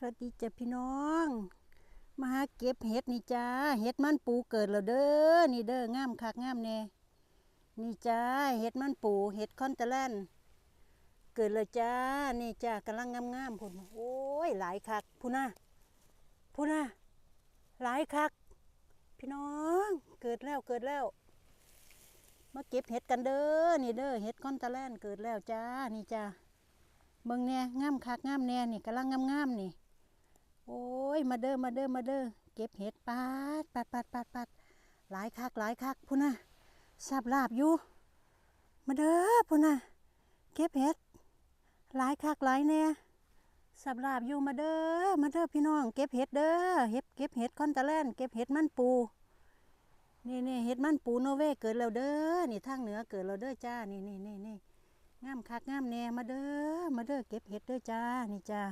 สวัสดีจ้ะพี่น้อง มาหาเก็บเห็ดนี่จ้าเห็ดมันปูเกิดแล้วเด้อนี่เด้องามคักงามแน่นี่จ้าเห็ดมันปูเห็ดคอนเตลนเกิดแล้วจ้านี่จ้ากำลังงามๆพุ่นโอ้ยหลายคักพูน่ะพูน่ะหลายคัก พี่น้องเกิดแล้วเกิดแล้ว มาเก็บเห็ดกันเด้อนี่เด้อเห็ดคอนเตลนเกิดแล้วจ้านี่จ้าเบิ่งแน่งามคักงามแน่นี่กำลังงามๆนี่ โอ้ย มาเด้อ มาเด้อ มาเด้อ เก็บเห็ดปาดปาดปาดปาดปาดหลายคักหลายคักพุ่นน่ะทราบลาบอยู่ มาเด้อพุ่นน่ะเก็บเห็ด หลายคักหลายแน่ทราบลาบอยู่มาเด้อ มาเด้อพี่น้อง เก็บเห็ดเด้อ เห็ดเก็บเห็ดคอนตะแลนเก็บเห็ดมันปู นี่นี่เห็ดมันปูโนเวเกิดแล้วเด้อ นี่ทางเหนือเกิดแล้วเด้อจ้า นี่นี่นี่นี่งามคักงามแน่มาเด้อ มาเด้อเก็บเห็ดเด้อจ้า นี่จ้า